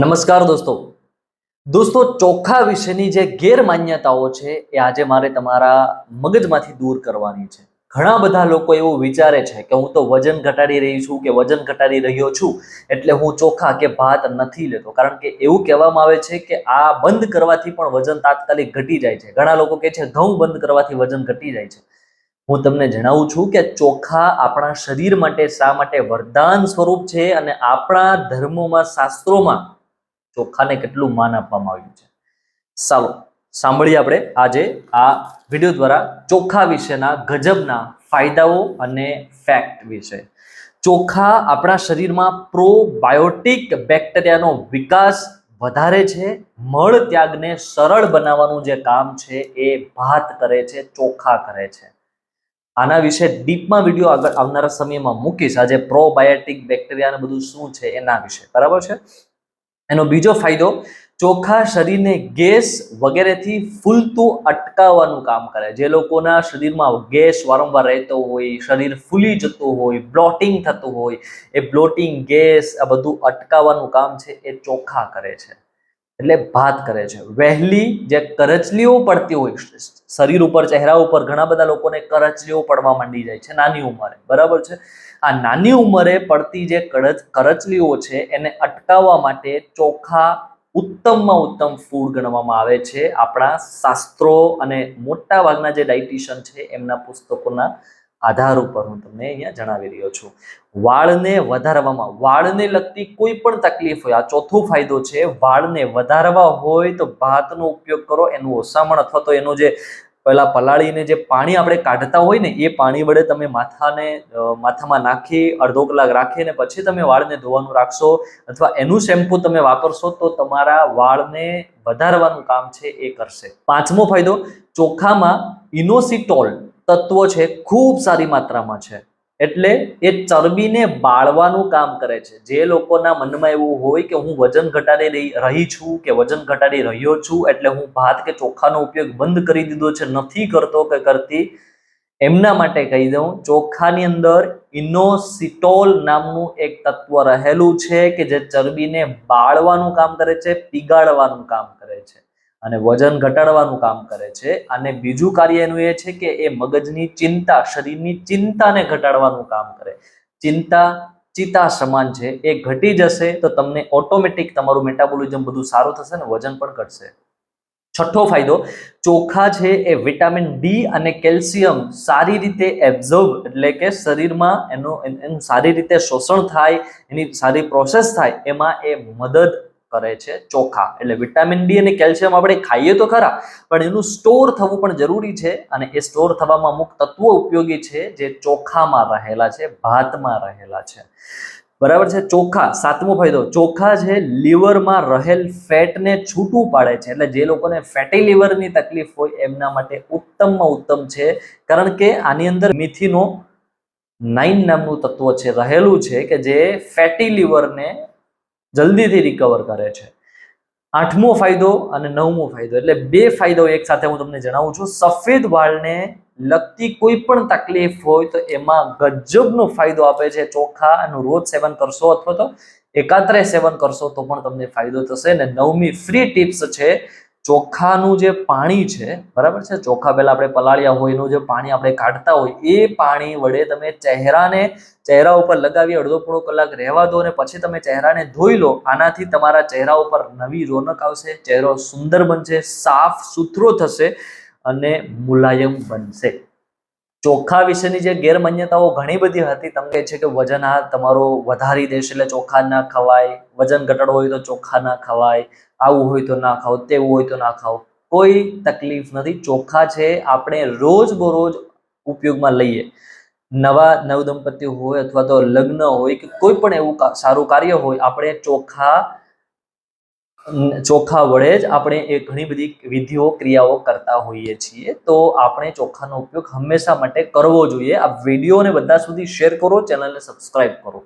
નમસ્કાર દોસ્તો. દોસ્તો, ચોખા વિશેની જે ગેરમાન્યતાઓ છે એ આજે મારે તમારા મગજમાંથી દૂર કરવાની છે. ઘણા બધા લોકો એવું વિચારે છે કે હું તો વજન ઘટાડી રહી છું કે વજન ઘટાડી રહ્યો છું એટલે હું ચોખા કે ભાત નથી લેતો. કારણ કે એવું કહેવામાં આવે છે કે આ બંધ કરવાથી પણ વજન તાત્કાલિક ઘટી જાય છે. ઘણા લોકો કહે છે ઘઉં બંધ કરવાથી વજન ઘટી જાય છે. હું તમને જણાવું છું કે ચોખા આપણા શરીર માટે શા માટે વરદાન સ્વરૂપ છે અને આપણા ધર્મોમાં, શાસ્ત્રોમાં ચોખાને કેટલું માન આપવામાં આવ્યું છે? ચાલો સાંભળીએ આપણે આજે આ વીડિયો દ્વારા ચોખા વિશેના ગજબના ફાયદાઓ અને ફેક્ટ વિશે. ચોખા આપણા શરીરમાં પ્રોબાયોટિક બેક્ટેરિયાનો વિકાસ વધારે છે, મળ ત્યાગને સરળ બનાવવાનું જે કામ છે એ ભાત કરે છે, ચોખા કરે છે. આના વિશે ડીપમાં વીડિયો આગળ આવનારા સમયમાં મૂકીશ. આજે પ્રોબાયોટિક બેક્ટેરિયા બધું શું છે એના વિશે. બરાબર છે? એનો બીજો ફાયદો ચોખા શરીરને ગેસ વગેરેથી ફૂલતું અટકાવવાનું કામ કરે. જે લોકોના શરીરમાં ગેસ વારંવાર રહેતો હોય, શરીર ફૂલી જતું હોય, બ્લોટિંગ થતું હોય, એ બ્લોટિંગ ગેસ આ બધું અટકાવવાનું કામ છે, એ ચોખા કરે છે. એટલે ભાત કરે છે. વહેલી જે કરચલીઓ પડતી હોય, શરીર ઉપર, ચહેરા ઉપર ઘણા બધા લોકોને કરચલીઓ પડવા માંડી જાય છે નાની ઉંમરે. બરાબર છે? આ નાની ઉંમરે પડતી જે કરચ, કરચલીઓ છે, એને અટકાવવા માટે ચોખા ઉત્તમમાં ઉત્તમ ફૂડ ગણવામાં આવે છે. આપણા શાસ્ત્રો અને મોટા ભાગના જે ડાયટિશિયન છે, એમના પુસ્તકોના આધાર ઉપર હું તમને અહીંયા જણાવી રહ્યો છું. વાળને વધારવામાં, વાળને લગતી કોઈ પણ તકલીફ હોય, આ ચોથો ફાયદો છે, વાળને વધારવા હોય તો ભાતનો ઉપયોગ કરો, એનું ઓસામણ અથવા તો એનો જે પહેલાં પલાળીને જે પાણી આપણે કાઢતા હોય ને, એ પાણી વડે તમે માથાને માથામાં નાખી, અડધો કલાક રાખીને પછી તમે વાળને ધોવાનું રાખશો અથવા એનું શેમ્પૂ તમે વાપરશો તો તમારા વાળને વધારવાનું કામ છે એ કરશે. પાંચમો ફાયદો, ચોખામાં ઇનોસિટોલ તત્વો છે ખૂબ સારી માત્રામાં છે. એટલે એ ચરબીને બાળવાનું કામ કરે છે. જે લોકોના મનમાં એવું હોય કે હું વજન ઘટાડી રહી રહી છું કે વજન ઘટાડી રહ્યો છું એટલે હું ભાત કે ચોખાનો ઉપયોગ બંધ કરી દીધો છે, નથી કરતો કે કરતી, એમના માટે કહી દઉં, ચોખાની અંદર ઇનોસિટોલ નામનું એક તત્વ રહેલું છે કે જે ચરબીને બાળવાનું કામ કરે છે, પીગાળવાનું કામ કરે છે. અને વજન ઘટાડવાનું કામ કરે છે. અને બીજું કાર્ય એનું એ છે કે એ મગજની ચિંતા, શરીરની ચિંતાને ઘટાડવાનું કામ કરે. ચિંતા ચિતા સમાન છે, એ ઘટી જશે તો તમને ઓટોમેટિક તમારું મેટાબોલિઝમ બધું સારું થશે ને વજન પણ ઘટશે. છઠ્ઠો ફાયદો, ચોખા છે એ વિટામિન ડી અને કેલ્શિયમ સારી રીતે એબ્ઝોર્બ એટલે કે શરીરમાં એનું એનું સારી રીતે શોષણ થાય, એની સારી પ્રોસેસ થાય, એમાં એ મદદ કરે છે ચોખા. એટલે વિટામિન ડી અને કેલ્શિયમ આપણે ખાઈએ તો ખરા, પણ એનું સ્ટોર થવું પણ જરૂરી છે અને એ સ્ટોર થવામાં અમુક તત્વો ઉપયોગી છે જે ચોખામાં રહેલા છે, ભાતમાં રહેલા છે. બરાબર છે? ચોખા, સાતમો ફાયદો, ચોખા છે લીવરમાં રહેલ ફેટને છૂટું પાડે છે. એટલે જે લોકોને ફેટી લીવરની તકલીફ હોય એમના માટે ઉત્તમમાં ઉત્તમ છે, કારણ કે આની અંદર મિથીનો નાઇન નામનું તત્વ છે, રહેલું છે કે જે ફેટી લીવરને જલ્દીથી રિકવર કરે છે. આઠમો ફાયદો અને નવમો ફાયદો, એટલે બે ફાયદો એક સાથે હું તમને જણાવું છું. સફેદ વાળને લગતી કોઈ પણ તકલીફ હોય તો એમાં ગજબનો ફાયદો આપે છે. ચોખા એનું રોજ સેવન કરશો અથવા તો એકાત્રે સેવન કરશો તો પણ તમને ફાયદો થશે. ને નવમી ફ્રી ટિપ્સ છે ચોખાનું જે પાણી છે, બરાબર છે? ચોખા પહેલાં આપણે પલાળ્યા હોય, એનું જે પાણી આપણે કાઢતા હોય, એ પાણી વડે તમે ચહેરાને, ચહેરા ઉપર લગાવી અડધો પોણો કલાક રહેવા દો અને પછી તમે ચહેરાને ધોઈ લો. આનાથી તમારા ચહેરા ઉપર નવી રોનક આવશે, ચહેરો સુંદર બનશે, સાફ સુથરો થશે અને મુલાયમ બનશે. ચોખા વિશેની જે ગેરમાન્યતાઓ ઘણી બધી હતી, તમને છે કે વજન આ તમારો વધારી દેશે એટલે ચોખા ના ખવાય, વજન ઘટાડો હોય તો ચોખા ના ખવાય, આવું હોય તો ના ખાવ તેવું હોય તો ના ખાઓ. કોઈ તકલીફ નથી, ચોખા છે આપણે રોજ બરોજ ઉપયોગમાં લઈએ. નવા નવ દંપતી હોય અથવા તો લગ્ન હોય કે કોઈ પણ એવું સારું કાર્ય હોય, આપણે ચોખા ચોખા વડે જ આપણે એ ઘણી બધી વિધિઓ, ક્રિયાઓ કરતા હોઈએ છીએ. તો આપણે ચોખાનો ઉપયોગ હંમેશા માટે કરવો જોઈએ. આ વિડીયોને બધા સુધી શેર કરો, ચેનલને સબસ્ક્રાઈબ કરો.